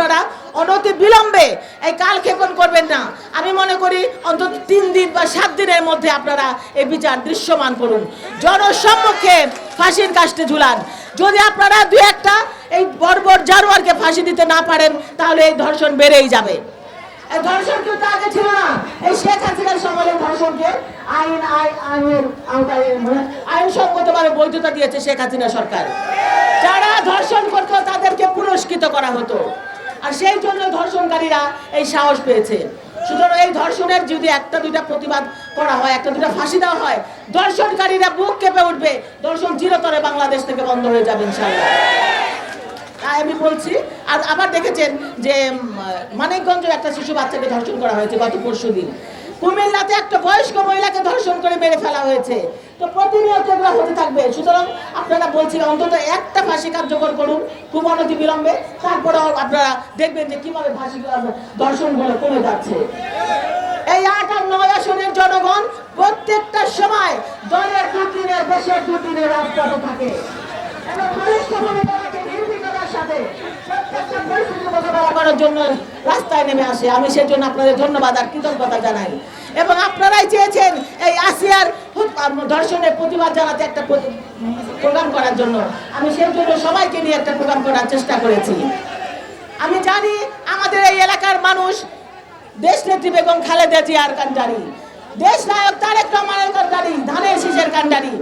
আপনারা অনতি বিলম্বে এই কালক্ষেপণ করবেন না। আমি মনে করি অন্তত তিন দিন বা সাত দিনের মধ্যে আপনারা এই বিচার দৃশ্যমান করুন। জনসম্মুখে ফাঁসির কাস্টে ঝুলান। যদি আপনারা দু একটা এই বর্বর জানোয়ারকে ফাঁসি দিতে না পারেন, তাহলে এই ধর্ষণ বেড়েই যাবে। বৈধতা দিয়েছে শেখ হাসিনা সরকার। যারা ধর্ষণ করতো তাদেরকে পুরস্কৃত করা হতো। আর সেই জন্য ধর্ষণকারীরা এই সাহস পেয়েছে। সুতরাং এই ধর্ষণের যদি একটা দুইটা প্রতিবাদ করা হয়, একটা দুইটা ফাঁসি দেওয়া হয়, ধর্ষণকারীরা বুক কেঁপে উঠবে। ধর্ষণ চিরতরে বাংলাদেশ থেকে বন্ধ হয়ে যাবে ইনশাআল্লাহ। তাই আমি বলছি, আর আবার দেখেছেন যে মানিকগঞ্জে একটা শিশু বাচ্চাকে ধর্ষণ করা হয়েছে গত পরশু দিন কুমিল্লাতে একটা ধর্ষণ করে মেরে ফেলা হয়েছে। তো প্রতিনিয়ত এগুলো হতে থাকবে। সুতরাং আপনারা বলছি অন্তত একটা ফাঁসি কার্যকর করুন, খুব অনতি বিলম্বে। তারপরে আপনারা দেখবেন যে কীভাবে ফাঁসি ধর্ষণগুলো কমে যাচ্ছে। এই আট আর নয় আসনের জনগণ প্রত্যেকটা সময় দলের দুদিনের দেশের দুদিনের রাজপথে থাকে। রাস্তায় নেমে আসে। আমি সেজন্য আপনাদের ধন্যবাদ আর কৃতজ্ঞতা জানাই। এবং আপনারাই চেয়েছেন ধর্ষণের প্রতিবাদ জানাতে একটা প্রোগ্রাম করার জন্য। আমি সেই জন্য সবাইকে নিয়ে একটা প্রোগ্রাম করার চেষ্টা করেছি। আমি জানি আমাদের এই এলাকার মানুষ দেশ নেত্রী বেগম খালেদা জিয়ার কান্ডারি দেশ নায়ক তারেক রহমানের কান্ডারি ধানের শীষের কান্ডারি